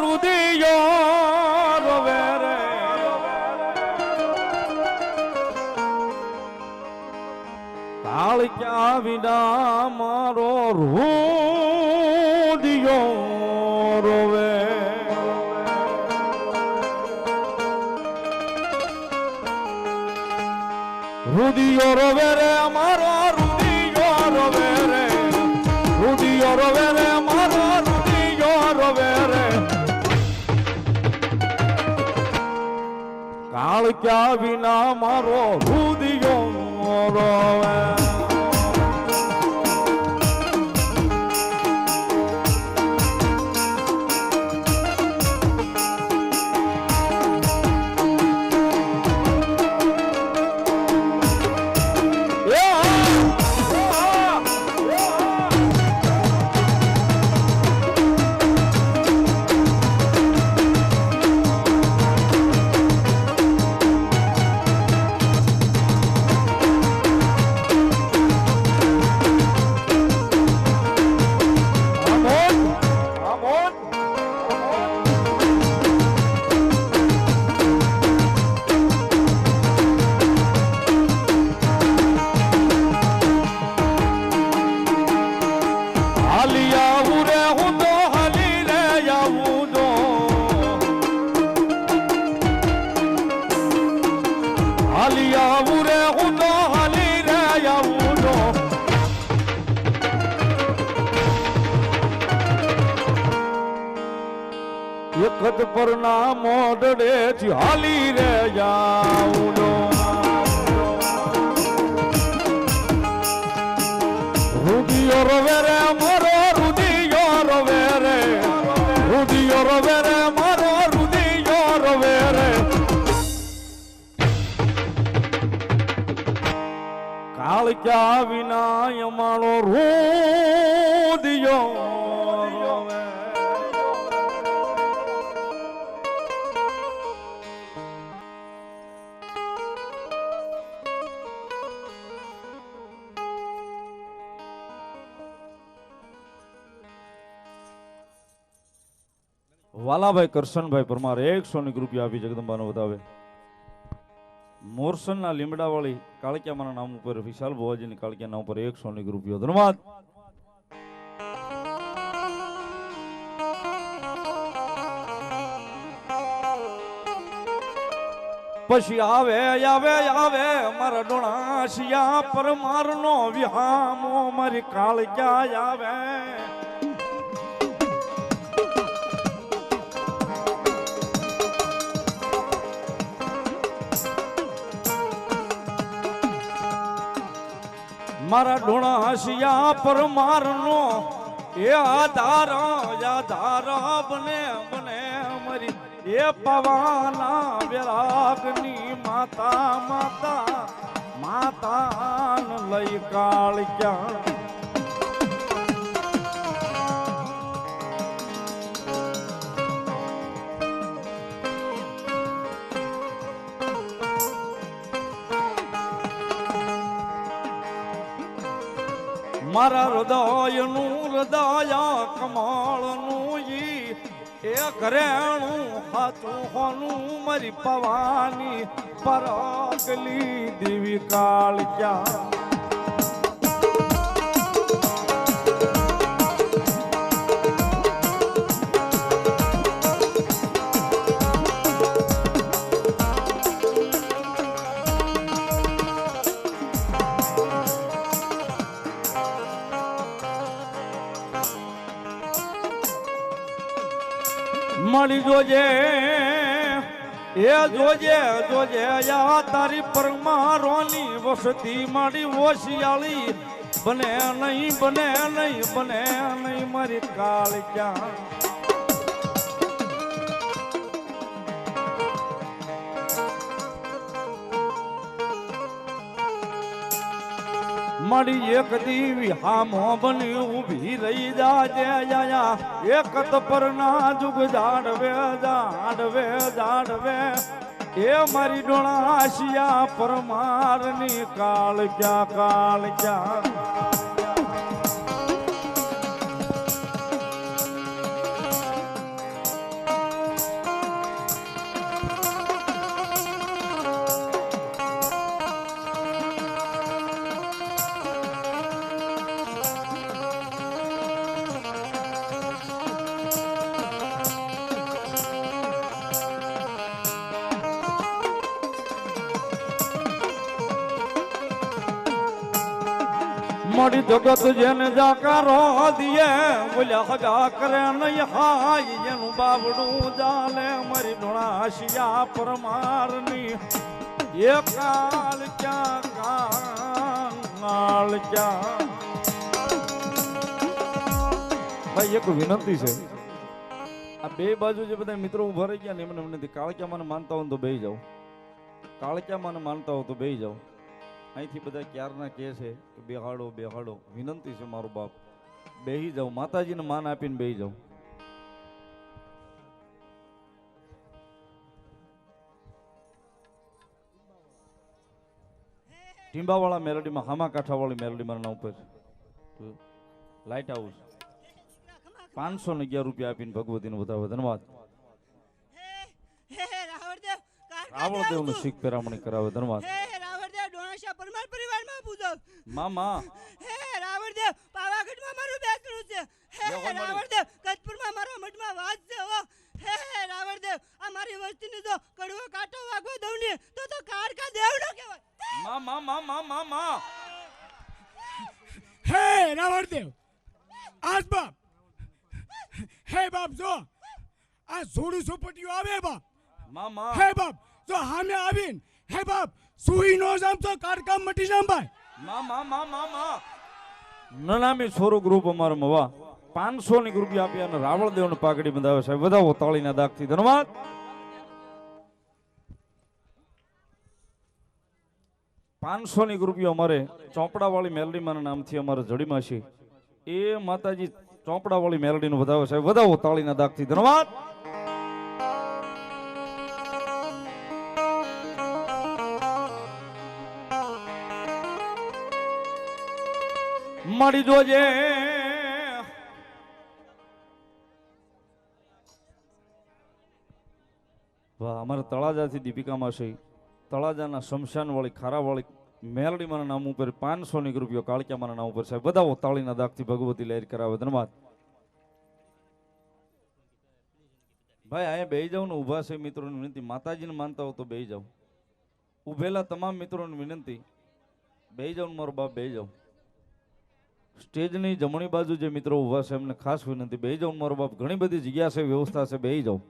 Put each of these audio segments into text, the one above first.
રુદિયો રોવે રે. કાળ ક્યાં વિના મારો રુદિયો રોવે. રુદિયો રોવે રે, અમારો રુદિયો રોવે રે. રુદિયો રોવે રે. કાળ ક્યાં વિના મારો રુદિયો રોવે એકત પર ના મોઢડે હાલી રે જાઉનો રુદિયો રવે રે મારો, રુદિયો રવે રે. રુદિયો રવે રે મારો, રુદિયો રવે રે. કાળ ક્યાં વિના અમારો રુદિયો વાલાભાઈ કરશનભાઈ પરમાર એકસો ની રૂપિયા આપી જગદંબાનો વધાવે. મોરસનના લીમડાવાળી કાળક્યામાના નામ ઉપર, વિશાલ ભુવાજીની કાળક્યા નામ ઉપર એકસો ની રૂપિયો ધન્યવાદ. પછી આવે આવે આવે મારા ડોણાશિયા પરમારનો વિહામો મારી કાળક્યા આવે. મારા ઢોણા હસિયા પરમારનો એ આધાર આધાર બને બને મરી. એ પવાના વિરાગની માતા માતા, માતાન લઈ કાળ ક્યાં મારા હૃદયનું, હૃદય કમળનું ઈ એ ઘરેણું હાથું હોનું મારી પવાની પરાગલી દેવી કાળ ક્યાં મળી જોજે, એ જોજે જોજે યા તારી પરમારોની વસતી મારી ઓશિયાળી. બને નહીં બને નહીં બને નહીં મારી કાળ ક્યાં મળી એક દીવી હામો બની ઊભી રહી જાજે જાયા એક તપર ના જુગ જાડવે જાડવે જાડવે. એ મારી ડોળા આશિયા પરમારની કાળ ક્યાં કાળ ક્યાં મારી જગત જેને જાકારો દિયે બોલ્યા, હગા કરે નહીં હાય, એનું બાવડું જાલે મારી ડોળા શિયા પરમારની. એ કાલ ક્યાં કાલ ક્યાં? ભાઈ, એક વિનંતી છે. આ બે બાજુ જે બધા મિત્રો ઊભા રહી ગયા ને એમને એમને કાળક્યા મને માનતા હોય તો બે જાઓ. કાળક્યા મને માનતા હોય તો બે જાઓ. અહીંથી બધા ક્યારના કહે છે કે બેહાડો બેહાડો. વિનંતી છે મારો બાપ. બેહી જાઉં માતાજીને માન આપીને બેહી જાઉં ટીંબાવાળા મેલડીમાં હામા કાંઠાવાળી મેલડી મારા નામ ઉપર લાઇટ હાઉસ પાંચસો ને અગિયાર રૂપિયા આપીને ભગવતીને બધા ધન્યવાદ. હે હે રાવણદેવ રાવણદેવનું શીખ પેરામણી કરાવે ધન્યવાદ હે રાવણદેવ ડોણાશા પરમાર પરિવારમાં પૂજો મામા. હે રાવણદેવ પાવાગઢમાં મારું બેસણું છે. હે રાવણદેવ કચ્છપુરમાં મારા મઠમાં વાસ છે હો. હે રાવણદેવ આ મારી વસ્તીને જો કડવો કાંટો વાગવો દઉં ને તો તો કારકા દેવ નો કહેવાય. મા મા મા મા મા મા હે રાવણદેવ આજ બાપ. હે બાપ જો આ સોડું સોપટીઓ આવે બાપ. મા મા હે બાપ જો હામે આવીને હે બાપ સુઈ નો જામ તો કારકામ મટી જામ ભાઈ નનામી છોરો ગ્રુપ અમારો મવા. પાંચસો ની રૂપિયા આપી અને રાવળદેવ ને પાઘડી બંધાવે સાહેબ વધાવો તાળીના દાગથી. ધન્યવાદ. પાંચસો ની રૂપિયા અમારે ચોપડા વાળી મેલડી માના નામથી અમારે જડીમાં છે. એ માતાજી ચોપડા વાળી મેલડી નું વધાવે સાહેબ વધાવો તાળીના દાગથી. ધન્યવાદ. મળી જોજે. વાહ, અમારા તળાજાથી દીપિકા માસી તળાજાના શમશાન વાળી ખારા વાળી મેલડી મારા નામ ઉપર પાંચસો ની રૂપિયો કાળક્યા મારા નામ ઉપર, સાહેબ. બધા તાળીના દાગથી ભગવતી લહેર કરાવે. ધન્યવાદ. ભાઈ, અહીંયા બે જાઉં ને, ઊભા છે મિત્રોની વિનંતી. માતાજીને માનતા હો તો બે જાઉં. ઉભેલા તમામ મિત્રોની વિનંતી. બે જાઉં મારો બાપ બે જાવ સ્ટેજની જમણી બાજુ જે મિત્રો ઊભા છે, એમને ખાસ વિનંતી બે જાઉં મારો બાપ. ઘણી બધી જગ્યા છે, વ્યવસ્થા છે બે જાવ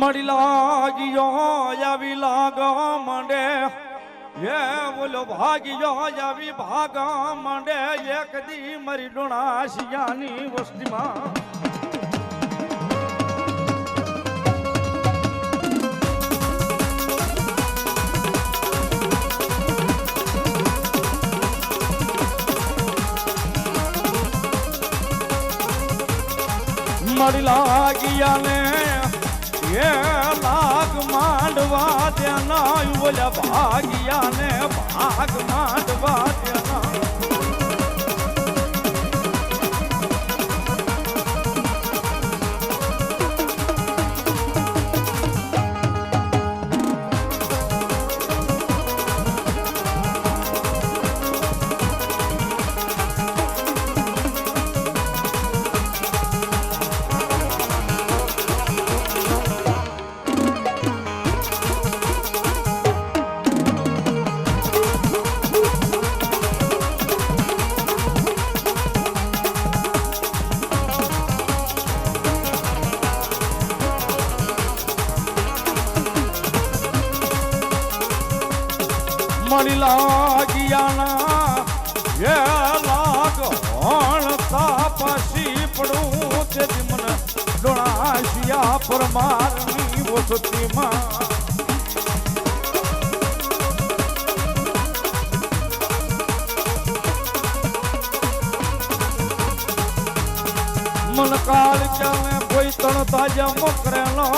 મળી લાગ્યો આવી લાગવા માંડે, એ બોલો ભાગીયો આવી ભાગા માંડે, એક દી મરી ડોણા શિયાની વસ્તીમાં મળી લાગીયા ને એ લાગ માંડવા દેના બોલ્યા ભાગ્યા ને ભાગ લાગિયાના એ લાગ હોણતા પછી પડું તે મને ડોળાશિયા મન કાળ ચાલે કોઈ તણ તાજા મોકરેલો.